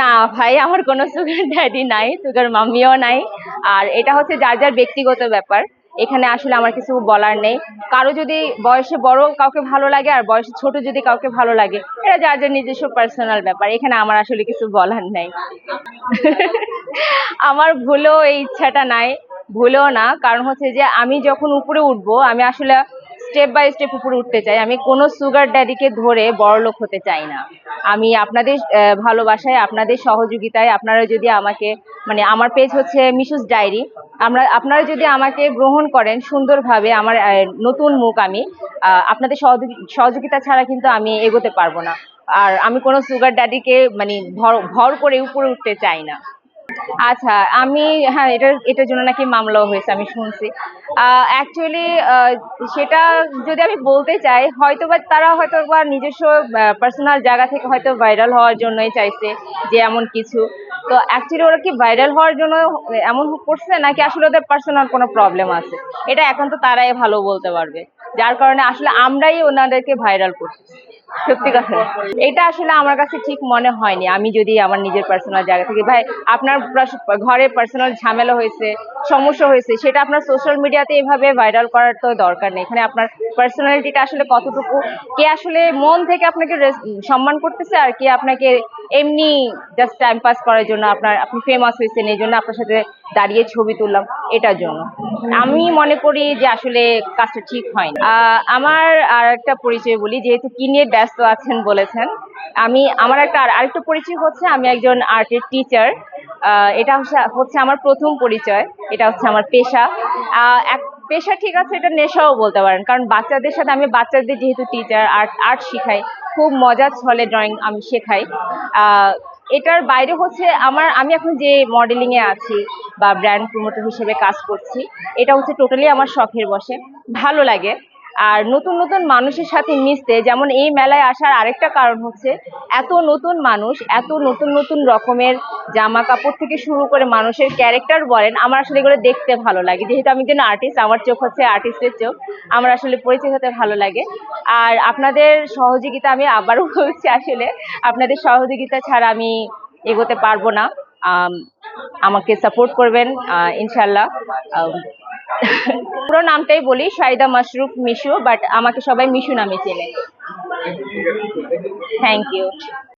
না ভাই, আমার কোনো সুগার ড্যাডি নাই সুগার মাম্মিও নাই। আর এটা হচ্ছে যার যার ব্যক্তিগত ব্যাপার। এখানে আসলে আমার কিছু বলার নেই। কারও যদি বয়সে বড় কাউকে ভালো লাগে আর বয়সে ছোট যদি কাউকে ভালো লাগে, এটা যার যার নিজস্ব পার্সোনাল ব্যাপার। এখানে আমার আসলে কিছু বলার নেই। আমার ভুলেও এই ইচ্ছাটা নাই। ভুলেও না, কারণ হচ্ছে যে আমি যখন উপরে উঠবো, আমি আসলে স্টেপ বাই স্টেপ উপরে উঠতে চাই। আমি কোনো সুগার ড্যাডিকে ধরে বড়লোক হতে চাই না। আমি আপনাদের ভালোবাসায়, আপনাদের সহযোগিতায়, আপনারা যদি আমাকে মানে আমার পেজ হচ্ছে মিশুস ডায়েরি আমরা, আপনারা যদি আমাকে গ্রহণ করেন সুন্দরভাবে আমার নতুন মুখ আমি আপনাদের সহযোগি- সহযোগিতা ছাড়া কিন্তু আমি এগোতে পারব না। আর আমি কোনো সুগার ড্যাডিকে মানে ভর ভর করে উপরে উঠতে চাই না। আচ্ছা আমি হ্যাঁ এটার এটার জন্য নাকি মামলাও হয়েছে, আমি শুনছি। অ্যাকচুয়ালি সেটা যদি আমি বলতে চাই হয়তো বা তারা হয়তো বা নিজস্ব পার্সোনাল জায়গা থেকে হয়তো ভাইরাল হওয়ার জন্যই চাইছে যে এমন কিছু। তো অ্যাকচুয়ালি ওরা কি ভাইরাল হওয়ার জন্য এমন করছে, নাকি আসলে ওদের পার্সোনাল কোনো প্রবলেম আছে? এটা এখন তো তারাই ভালো বলতে পারবে। যার কারণে আসলে আমরাই ওনাদেরকে ভাইরাল করছি। সত্যি কথা। এটা আসলে আমার কাছে ঠিক মনে হয়নি। আমি যদি আমার নিজের পার্সোনাল জায়গা থেকে, ভাই, আপনার ঘরে পার্সোনাল ঝামেলা হয়েছে, সমস্যা হয়েছে, সেটা আপনার সোশ্যাল মিডিয়াতে এভাবে ভাইরাল করার তো দরকার নেই। এখানে আপনার পার্সোনালিটিটা আসলে কতটুকু? কে আসলে মন থেকে আপনাকে সম্মান করতেছে আর কে আপনাকে এমনি জাস্ট টাইম পাস করার জন্য আপনার আপনি ফেমাস হয়েছেন এই জন্য আপনার সাথে দাঁড়িয়ে ছবি তুললাম এটার জন্য। আমি মনে করি যে আসলে কাজটা ঠিক হয়নি আহ, আমার আর একটা পরিচয় বলি যেহেতু কি নিয়ে ব্যস্ত আছেন বলেছেন আমি আমার একটা আর- আরেকটা পরিচয় হচ্ছে আমি একজন আর্টের টিচার এটা হচ্ছে আমার প্রথম পরিচয় এটা হচ্ছে আমার পেশা। পেশা ঠিক আছে, এটা নেশাও বলতে পারেন। কারণ বাচ্চাদের সাথে আমি বাচ্চাদের যেহেতু টিচার আর্ট আর্ট শেখাই, খুব মজার ছলে ড্রয়িং আমি শেখাই। এটার বাইরে হচ্ছে আমার, আমি এখন যে মডেলিংয়ে আছি বা ব্র্যান্ড প্রমোটার হিসেবে কাজ করছি, এটা হচ্ছে টোটালি আমার শখের বসে। ভালো লাগে। আর নতুন নতুন মানুষের সাথে মিশতে, যেমন এই মেলায় আসার আরেকটা কারণ হচ্ছে এত নতুন মানুষ, এত নতুন নতুন রকমের জামা কাপড় থেকে শুরু করে মানুষের ক্যারেক্টার বলেন, আমার আসলে এগুলো দেখতে ভালো লাগে। যেহেতু আমি একজন আর্টিস্ট আমার চোখ হচ্ছে আর্টিস্টের চোখ, আমার আসলে পরিচয় হতে ভালো লাগে। আর আপনাদের সহযোগিতা আমি আবারও বলছি, আসলে আপনাদের সহযোগিতা ছাড়া আমি এগোতে পারব না। আমাকে সাপোর্ট করবেন ইনশাল্লাহ পুরো নামটাই বলি সাইদা মাশরুফ মিশু বাট আমাকে সবাই মিশু নামে চেনে। Thank you